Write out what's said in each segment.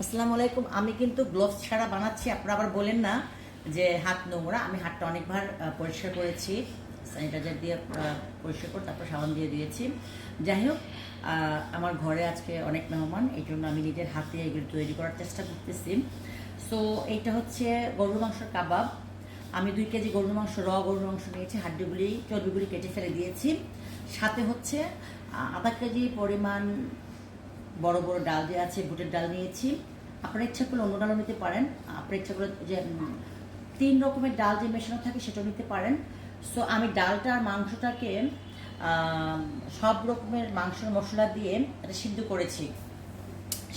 আসসালামু আলাইকুম। আমি কিন্তু গ্লোভস ছাড়া বানাচ্ছি, আপনারা আবার বলেন না যে হাত নোংরা। আমি হাতটা অনেকবার পরিষ্কার করেছি স্যানিটাইজার দিয়ে পরিষ্কার করে তারপর সাবান দিয়ে দিয়েছি। যাই হোক আমার ঘরে আজকে অনেক মেহমান, এই জন্য আমি নিজের হাতে এগুলো তৈরি করার চেষ্টা করতেছি। সো এইটা হচ্ছে গরুর মাংসের কাবাব। আমি দুই কেজি গরুর মাংস র গরুর মাংস নিয়েছি, হাড্ডিগুলি, চর্বিগুলি কেটে ফেলে দিয়েছি। সাথে হচ্ছে আধা কেজি পরিমাণ বড় বড় ডাল যে আছে, বুটের ডাল নিয়েছি। আপনার ইচ্ছা করলে অন্য ডালও নিতে পারেন। আপনার ইচ্ছা করলে যে তিন রকমের ডাল যে মেশানো থাকে সেটাও নিতে পারেন। সো আমি ডালটা আর মাংসটাকে সব রকমের মাংসের মশলা দিয়ে এটা সিদ্ধ করেছি।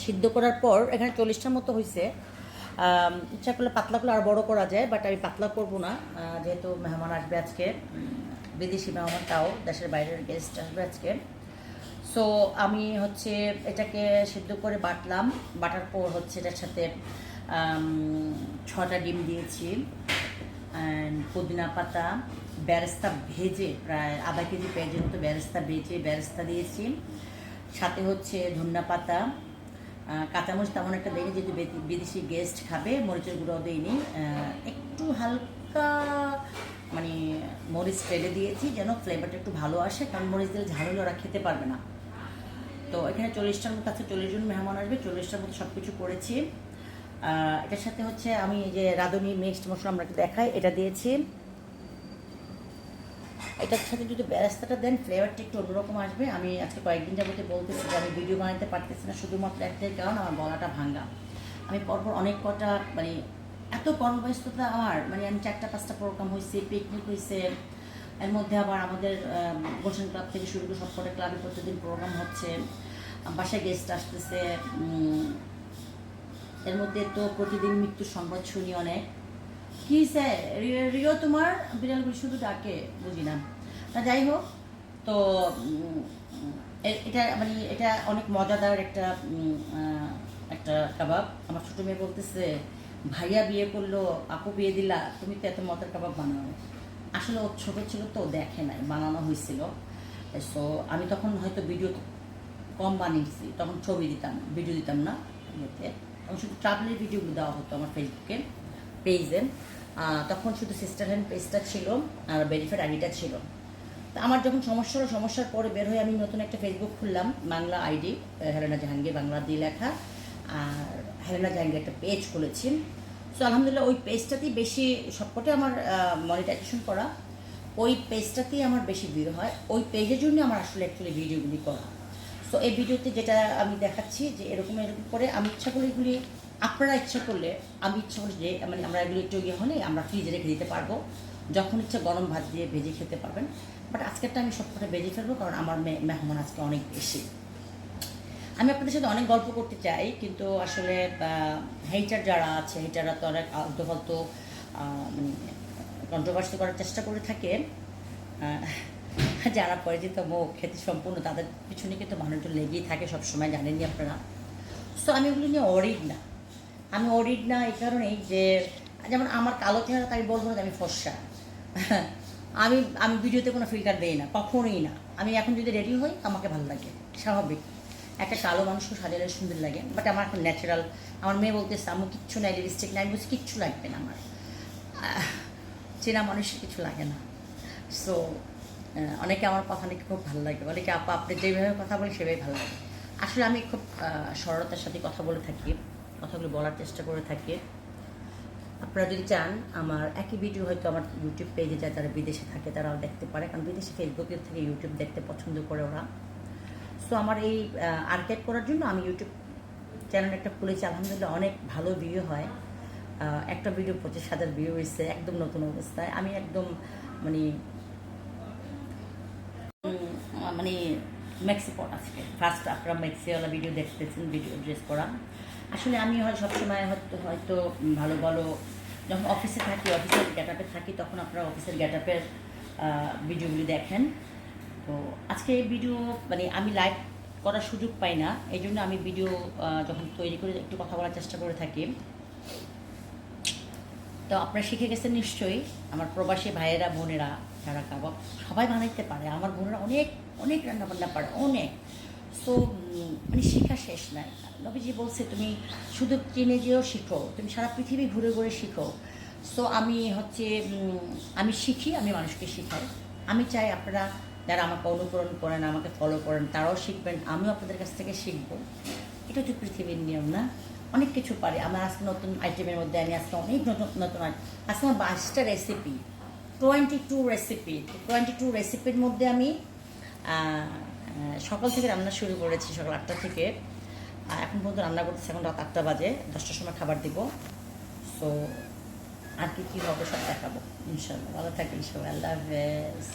সিদ্ধ করার পর এখানে চল্লিশটার মতো হয়েছে ইচ্ছা করলে পাতলা করলে আর বড় করা যায় বাট আমি পাতলা করব না। যেহেতু মেহমান আসবে আজকে বিদেশি মেহমান তাও, দেশের বাইরের গেস্ট আসবে আজকে। সো আমি হচ্ছে এটাকে সিদ্ধ করে বাটলাম। বাটার পর হচ্ছে এটার সাথে ছটা ডিম দিয়েছি। পুদিনা পাতা, ব্যারেস্তা ভেজে প্রায় আধা কেজি পেঁয়াজের মতো ব্যারেস্তা ভেজে ব্যারেস্তা দিয়েছি। সাথে হচ্ছে ধন্যা পাতা কাঁচামরিচ তেমন একটা দেয়নি যেহেতু বিদেশি গেস্ট খাবে, মরিচের গুঁড়ো দেয়নি একটু হালকা মানে মরিচ ফেলে দিয়েছি, যেন ফ্লেভারটা একটু ভালো আসে, কারণ মরিচ দিলে ঝাল ওরা খেতে পারবে না। তো এখানে চল্লিশটার মতো আছে চল্লিশ জন মেহমান আসবে, চল্লিশটার মতো সব কিছু করেছি এটার সাথে হচ্ছে আমি যে রাঁধুনি মিক্সড মশলা আমরা দেখাই, এটা দিয়েছি। এটার সাথে যদি ব্যবস্থাটা দেন ফ্লেভারটা একটু অন্যরকম আসবে। আমি আজকে কয়েকদিন যাবতে বলতেছি যে আমি ভিডিও বানাতে পারতেছি না, শুধুমাত্র একটাই কারণ, আমার গলাটা ভাঙ্গা। আমি পরপর অনেক কটা মানে এত কর্মব্যস্ততা আমার মানে আমি চারটা, পাঁচটা প্রোগ্রাম হয়েছে পিকনিক হয়েছে এর মধ্যে আবার আমাদের গোসেন ক্লাব থেকে শুরু করে সব কটা ক্লাবে প্রতিদিন প্রোগ্রাম হচ্ছে। বাসায় গেস্ট আসতেছে এর মধ্যে তো প্রতিদিন মৃত্যুর সংবাদ শুনি অনেক। কি স্যার রিও তোমার? বিড়ালগুলি শুধু ডাকে, বুঝি না। তা যাই হোক, তো এটা মানে এটা অনেক মজাদার একটা একটা কাবাব। আমার ছোটো মেয়ে বলতেছে, ভাইয়া বিয়ে করল, আপু বিয়ে দিলা, তুমি তো এত মজার কাবাব বানাও। আসলে ও ছোটো ছিল তো দেখে নাই, বানানো হয়েছিল। সো আমি তখন হয়তো ভিডিও কম বানিয়েছি, তখন ছবি দিতাম ভিডিও দিতাম না ইয়েতে তখন শুধু ট্রাভেলের ভিডিওগুলো দেওয়া হতো আমার ফেসবুকে পেজে তখন শুধু সিস্টার হ্যান্ড পেজটা ছিল আর বেনিফিট আইডিটা ছিল। তা আমার যখন সমস্যা হলো, সমস্যার পরে বের হয়ে আমি নতুন একটা ফেসবুক খুললাম, বাংলা আইডি হেলেনা জাহাঙ্গীর বাংলা দিয়ে লেখা। আর হেলেনা জাহাঙ্গীর একটা পেজ খুলেছি। সো আলহামদুলিল্লাহ, ওই পেজটাতেই বেশি সবকটাই আমার মনিটাইজেশন করা। ওই পেজটাতেই আমার বেশি ভিড় হয়। ওই পেজের জন্য আমার আসলে অ্যাকচুয়ালি ভিডিওগুলি করা। সো এই ভিডিওতে যেটা আমি দেখাচ্ছি যে এরকম এরকম করে আমি ইচ্ছা করলে এগুলি, আপনারা ইচ্ছা করলে, আমি ইচ্ছা করি যে মানে আমরা এগুলো একটু ইয়ে হলে আমরা ফ্রিজে রেখে দিতে পারব। যখন ইচ্ছা গরম ভাত দিয়ে ভেজে খেতে পারবেন। বাট আজকেরটা আমি সবকটা ভেজে ফেলব কারণ আমার মেহমান আজকে অনেক বেশি। আমি আপনাদের সাথে অনেক গল্প করতে চাই, কিন্তু আসলে হেইটার যারা আছে হেইটাররা তো অনেক আলতো ফালতো কন্ট্রোভার্সি করার চেষ্টা করে থাকে। যারা পরিচিত মুখ, খ্যাতি সম্পূর্ণ তাদের পিছনে কিন্তু মানুষজন লেগেই থাকে সবসময়, জানেনই আপনারা। সো আমি ওগুলো নিয়ে অরিড না। আমি অরিড না এই কারণেই যে, যেমন আমার কালো চেহারা আমি বলব না আমি ফর্সা। আমি আমি ভিডিওতে কোনো ফিল্টার দিই না, কখনোই না। আমি এখন যদি রেডি হই, আমাকে ভালো লাগে, স্বাভাবিক। একটা কালো মানুষকে সাজালে সুন্দর লাগে বাট আমার এখন ন্যাচারাল আমার মেয়ে বলতেছে আমার কিচ্ছু নাই লিপস্টিক নাই। বলছি, কিচ্ছু লাগবে না আমার। চেনা মানুষের কিছু লাগে না। সো অনেকে আমার কথা নাকি খুব ভালো লাগে। অনেকে, আপা, আপনি যেভাবে কথা বলেন, সেভাবেই ভালো লাগে। আসলে আমি খুব সরলতার সাথে কথা বলে থাকি, কথাগুলো বলার চেষ্টা করে থাকি। আপনারা যদি চান, আমার একই ভিডিও হয়তো আমার ইউটিউব পেজে যায় যারা বিদেশে থাকে, তারাও দেখতে পারে। কারণ বিদেশে ফেসবুকের থেকে ইউটিউব দেখতে পছন্দ করে ওরা। সো আমার এই আর্কাইভ করার জন্য আমি ইউটিউব চ্যানেল একটা খুলেছি, আলহামদুলিল্লাহ অনেক ভালো ভিডিও হয়। একটা ভিডিও পঁচিশ হাজার ভিউ হয়েছে, একদম নতুন অবস্থায়। আমি একদম মানে মানে মেক্সি পট আজকে। ফার্স্ট আপনারা মেক্সিওয়ালা ভিডিও দেখতেছেন ভিডিও ড্রেস পরা আসলে আমি হয়, সবসময় হয়তো হয়তো ভালো ভালো যখন অফিসে থাকি অফিসের আপে থাকি, তখন আপনারা অফিসের আপের ভিডিওগুলি দেখেন। তো আজকে এই ভিডিও মানে আমি লাইভ করার সুযোগ পাই না এই জন্য আমি ভিডিও যখন তৈরি করে একটু কথা বলার চেষ্টা করে থাকি। তো আপনারা শিখে গেছেন নিশ্চয়ই আমার প্রবাসী ভাইয়েরা বোনেরা যারা কাবাব সবাই বানাইতে পারে আমার বোনেরা অনেক অনেক রান্না বান্না পারে অনেক। উম, মানে শেখা শেষ নাই। নবীজি বলছে তুমি শুধু ট্রেনে যেও শিখো তুমি সারা পৃথিবী ঘুরে ঘুরে শিখো। সো আমি হচ্ছে আমি শিখি আমি মানুষকে শিখাই। আমি চাই আপনারা যারা আমাকে অনুকরণ করেন, আমাকে ফলো করেন, তারাও শিখবেন। আমিও আপনাদের কাছ থেকে শিখব। এটা হচ্ছে পৃথিবীর নিয়ম, না? অনেক কিছু পারি। আমার আজকে নতুন আইটেমের মধ্যে, আমি আজকে অনেক নতুন নতুন আজকে আমার বাইশটা recipe twenty two recipe twenty two রেসিপির মধ্যে আমি সকাল থেকে রান্না শুরু করেছি, সকাল আটটা থেকে। এখন পর্যন্ত রান্না করতেছি, এখন রাত আটটা বাজে, দশটার সময় খাবার দিব। সো আর কি কী হবে সব দেখাবো ইনশাল্লাহ। ভালো থাকেন সবাই আল্লাহ হাফেজ।